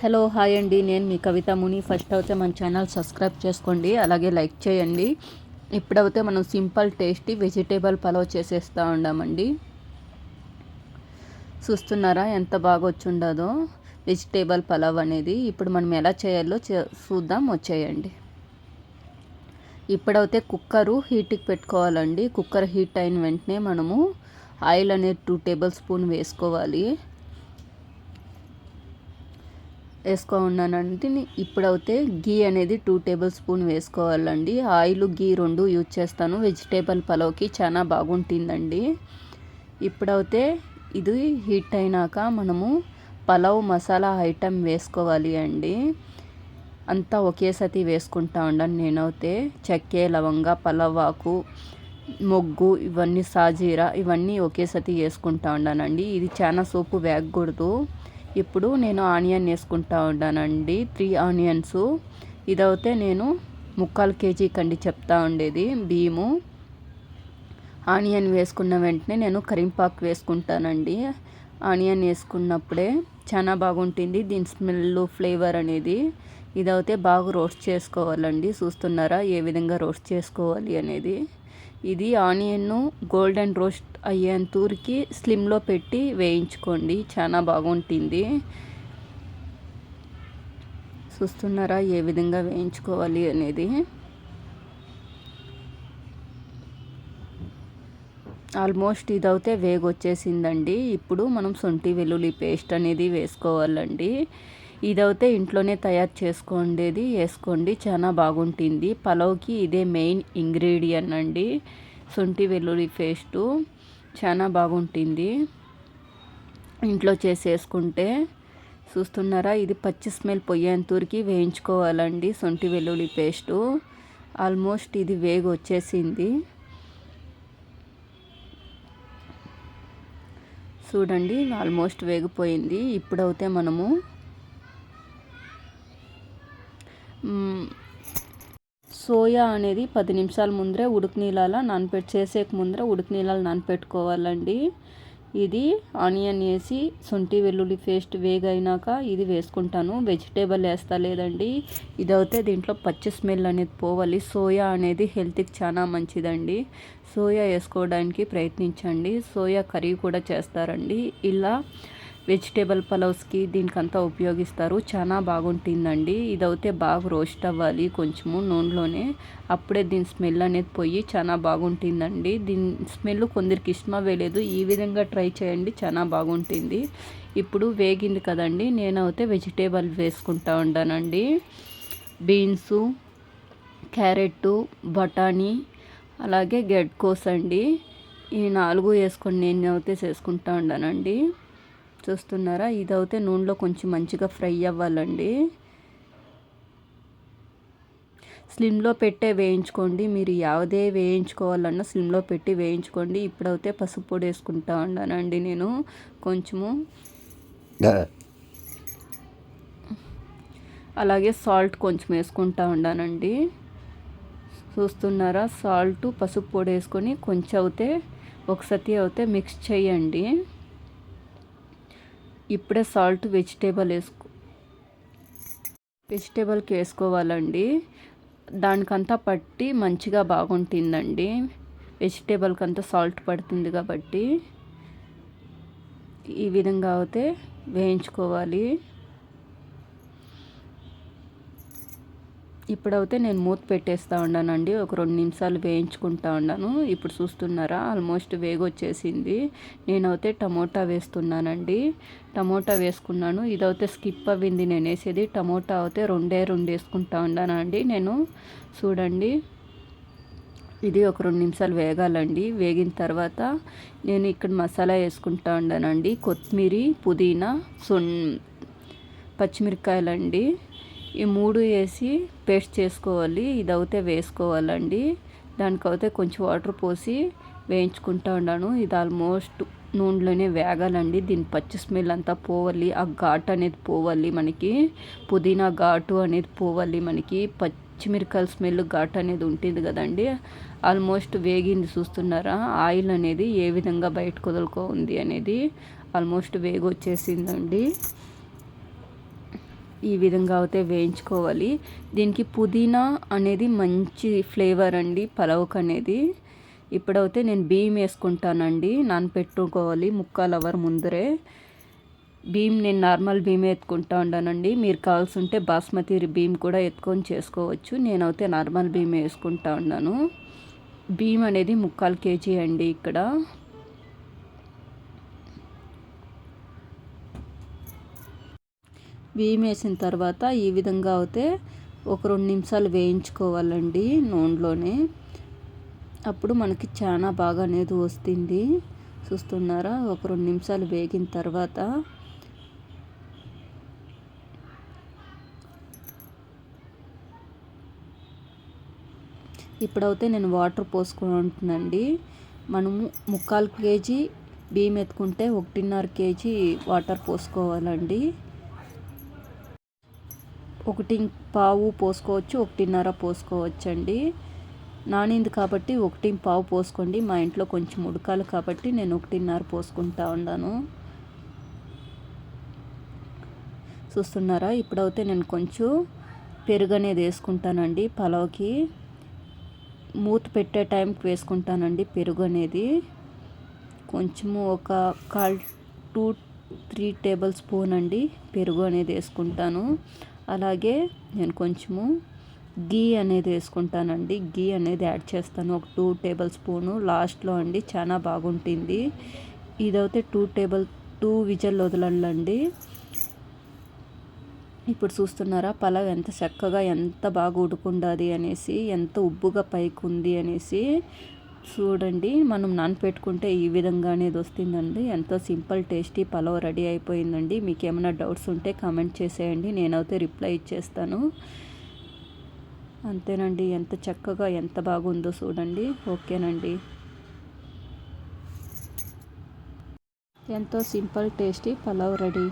Hello hi అండి. నేను మీ కవిత ముని. First అయితే మన ఛానల్ సబ్స్క్రైబ్ చేసుకోండి. అలాగే లైక్ చేయండి. ఇప్పుడైతే మనం సింపుల్ టేస్టీ వెజిటేబుల్ పలావ్ చేసేస్తూ ఉన్నామండి చూస్తున్నారా ఎంత బాగా వచ్చుండదో వెజిటేబుల్ పలావ్ అనేది. ఇప్పుడు మనం ఎలా చేయాలో చూద్దాం. వచ్చేయండి. ఇప్పుడైతే కుక్కరు హీట్కి పెట్టుకోవాలండి. కుక్కర్ హీట్ అయిన వెంటనే మనము ఆయిల్ అనేది టూ టేబుల్ స్పూన్ వేసుకోవాలి. వేసుకో ఉన్నానంటే ఇప్పుడైతే గీ అనేది టూ టేబుల్ స్పూన్ వేసుకోవాలండి. ఆయిల్ గీ రెండు యూజ్ చేస్తాను. వెజిటేబుల్ పలావ్కి చాలా బాగుంటుందండి. ఇప్పుడైతే ఇది హీట్ అయినాక మనము పలావ్ మసాలా ఐటెం వేసుకోవాలి అండి. అంతా ఒకేసారి వేసుకుంటా ఉండను నేనైతే. చెక్కే లవంగ పలవాకు మొగ్గు ఇవన్నీ సాజీరా ఇవన్నీ ఒకేసారి వేసుకుంటా ఉండానండి. ఇది చాలా సోపు వేగకూడదు. ఇప్పుడు నేను ఆనియన్ వేసుకుంటా ఉన్నానండి. Three onions. ఇదైతే నేను ముక్కాలు కేజీ కండి చెప్తా ఉండేది బియ్యము. ఆనియన్ వేసుకున్న వెంటనే నేను కరింపాకు వేసుకుంటానండి. ఆనియన్ వేసుకున్నప్పుడే చాలా బాగుంటుంది. దీని స్మెల్ ఫ్లేవర్ అనేది ఇదైతే బాగా రోస్ట్ చేసుకోవాలండి. చూస్తున్నారా? ఏ విధంగా రోస్ట్ చేసుకోవాలి అనేది. ఇది ఆనియన్ గోల్డెన్ రోస్ట్ అయ్యేంతూరికి స్లిమ్లో పెట్టి వేయించుకోండి. చాలా బాగుంటుంది. చూస్తున్నారా ఏ విధంగా వేయించుకోవాలి అనేది? ఆల్మోస్ట్ ఇదైతే వేగొచ్చేసిందండి. ఇప్పుడు మనం సొంటి వెల్లుల్లి పేస్ట్ అనేది వేసుకోవాలండి. ఇదైతే ఇంట్లోనే తయారు చేసుకోండేది వేసుకోండి చాలా బాగుంటుంది. పలావ్కి ఇదే మెయిన్ ఇంగ్రీడియంట్ అండి. శొంఠి వెల్లుల్లి పేస్టు చాలా బాగుంటుంది. ఇంట్లో చేసేసుకుంటే చూస్తున్నారా? ఇది పచ్చి స్మెల్ పొయ్యేంతూరికి వేయించుకోవాలండి శొంఠి వెల్లుల్లి పేస్టు. ఆల్మోస్ట్ ఇది వేగు వచ్చేసింది చూడండి ఆల్మోస్ట్ వేగిపోయింది. ఇప్పుడైతే మనము సోయా అనేది పది నిమిషాల ముందరే ఉడుకు నీళ్ళలో నానపెట్టి చేసేక ముందర ఉడుకు నీళ్ళలో నానపెట్టుకోవాలండి. ఇది ఆనియన్ వేసి శొంఠి వెల్లుల్లి పేస్ట్ వేగైనాక ఇది వేసుకుంటాను. వెజిటేబుల్ వేస్తా లేదండి. ఇదైతే దీంట్లో పచ్చి స్మెల్ అనేది పోవాలి. సోయా అనేది హెల్త్కి చాలా మంచిదండి. సోయా వేసుకోవడానికి ప్రయత్నించండి. సోయా కర్రీ కూడా చేస్తారండి. ఇలా వెజిటేబుల్ పలావ్స్కి దీనికంతా ఉపయోగిస్తారు. చాలా బాగుంటుందండి. ఇదైతే బాగా రోస్ట్ అవ్వాలి కొంచెము నూనెలోనే. అప్పుడే దీని స్మెల్ అనేది పోయి చాలా బాగుంటుందండి. దీని స్మెల్ కొందరికి ఇష్టమా వేయలేదు. ఈ విధంగా ట్రై చేయండి. చాలా బాగుంటుంది. ఇప్పుడు వేగింది కదండి. నేనైతే వెజిటేబుల్ వేసుకుంటా ఉండానండి. బీన్సు క్యారెట్ బఠానీ అలాగే గెడ్కోస్ అండి. ఈ నాలుగు వేసుకొని నేను అయితే చేసుకుంటా ఉండానండి. చూస్తున్నారా? ఇదైతే నూనెలో కొంచెం మంచిగా ఫ్రై అవ్వాలండి. స్లిమ్లో పెట్టే వేయించుకోండి. మీరు యావదే వేయించుకోవాలన్నా స్లిమ్లో పెట్టి వేయించుకోండి. ఇప్పుడైతే పసుపు పొడి వేసుకుంటా ఉన్నానండి నేను. కొంచెము అలాగే సాల్ట్ కొంచెం వేసుకుంటా ఉన్నానండి. చూస్తున్నారా? సాల్ట్ పసుపు పొడి వేసుకొని కొంచెం అయితే ఒకసారి అయితే మిక్స్ చేయండి. ఇప్పుడే సాల్ట్ వెజిటేబుల్ వేసుకో. వెజిటేబుల్కి వేసుకోవాలండి. దానికంతా పట్టి మంచిగా బాగుంటుందండి. వెజిటేబుల్కి అంతా సాల్ట్ పడుతుంది కాబట్టి ఈ విధంగా అయితే వేయించుకోవాలి. ఇప్పుడైతే నేను మూత పెట్టేస్తూ ఉన్నానండి. ఒక రెండు నిమిషాలు వేయించుకుంటా ఉన్నాను. ఇప్పుడు చూస్తున్నారా? ఆల్మోస్ట్ వేగొచ్చేసింది. నేనైతే టమోటా వేస్తున్నానండి. టమోటా వేసుకున్నాను. ఇదైతే స్కిప్ అవ్వింది. నేను వేసేది టమోటా అయితే రెండే రెండు వేసుకుంటా ఉన్నానండి నేను. చూడండి. ఇది ఒక రెండు నిమిషాలు వేగాలండి. వేగిన తర్వాత నేను ఇక్కడ మసాలా వేసుకుంటా ఉన్నానండి. కొత్తిమీర పుదీనా సొన్ పచ్చిమిరకాయలండి ఈ మూడు వేసి పేస్ట్ చేసుకోవాలి. ఇది అయితే వేసుకోవాలండి. దానికైతే కొంచెం వాటర్ పోసి వేయించుకుంటా ఉన్నాను ఇది ఆల్మోస్ట్ నూనెలోనే వేగాలండి. దీని పచ్చి స్మెల్ అంతా పోవాలి. ఆ ఘాట్ అనేది పోవాలి మనకి. పుదీనా ఘాటు అనేది పోవాలి మనకి. పచ్చిమిరకాయల స్మెల్ ఘాట్ అనేది ఉంటుంది కదండి. ఆల్మోస్ట్ వేగింది చూస్తున్నారా? ఆయిల్ అనేది ఏ విధంగా బయటకు వదులుకో ఉంది అనేది ఆల్మోస్ట్ వేగొచ్చేసిందండి. ఈ విధంగా అయితే వేయించుకోవాలి. దీనికి పుదీనా అనేది మంచి ఫ్లేవర్ అండి పలావ్కి అనేది. ఇప్పుడైతే నేను బియ్యం వేసుకుంటానండి నానపెట్టుకోవాలి ముక్కాలు అవర్ ముందరే. బియ్యం నేను నార్మల్ బియ్యం ఎత్తుకుంటా ఉండానండి. మీరు కావాల్సి ఉంటే బాస్మతి బియ్యం కూడా ఎత్తుకొని చేసుకోవచ్చు. నేనైతే నార్మల్ బియ్యం వేసుకుంటా ఉన్నాను. బియ్యం అనేది ముక్కాలు కేజీ అండి ఇక్కడ. బియ్యం వేసిన తర్వాత ఈ విధంగా అయితే ఒక రెండు నిమిషాలు వేయించుకోవాలండి నూనెలోనే. అప్పుడు మనకి చాలా బాగా అనేది వస్తుంది. చూస్తున్నారా? ఒక రెండు నిమిషాలు వేగిన తర్వాత ఇప్పుడైతే నేను వాటర్ పోసుకుంటున్నానండి. మనము ముక్కాలు కేజీ బియ్యం ఎత్తుకుంటే ఒకటిన్నర కేజీ వాటర్ పోసుకోవాలండి. ఒకటి పావు పోసుకోవచ్చు ఒకటిన్నర పోసుకోవచ్చండి. నానింది కాబట్టి ఒకటి పావు పోసుకోండి. మా ఇంట్లో కొంచెం ఉడకాలి కాబట్టి నేను ఒకటిన్నర పోసుకుంటా ఉన్నాను. చూస్తున్నారా? ఇప్పుడైతే నేను కొంచెం పెరుగు అనేది వేసుకుంటానండి పలావ్కి. మూత పెట్టే టైంకి వేసుకుంటానండి పెరుగు అనేది. కొంచెము ఒక కాల్ టూ త్రీ టేబుల్ స్పూన్ అండి పెరుగు అనేది వేసుకుంటాను. అలాగే నేను కొంచెము గీ అనేది వేసుకుంటానండి. గీ అనేది యాడ్ చేస్తాను. ఒక టూ టేబుల్ స్పూను. లాస్ట్లో అండి చాలా బాగుంటుంది. ఇదైతే టూ టేబుల్ టూ విజల్ వదలండి. ఇప్పుడు చూస్తున్నారా పలావ్ ఎంత చక్కగా ఎంత బాగా ఉడుకుండాది అనేసి ఎంత ఉబ్బుగా పైకి ఉంది అనేసి చూడండి మనం నానపెట్టుకుంటే ఈ విధంగా అనేది వస్తుందండి. ఎంతో సింపుల్ టేస్టీ పలావ్ రెడీ అయిపోయిందండి. మీకు ఏమైనా డౌట్స్ ఉంటే కామెంట్ చేసేయండి. నేనైతే రిప్లై ఇచ్చేస్తాను. అంతేనండి. ఎంత చక్కగా ఎంత బాగుందో చూడండి. ఓకేనండి. ఎంతో సింపుల్ టేస్టీ పలావ్ రెడీ.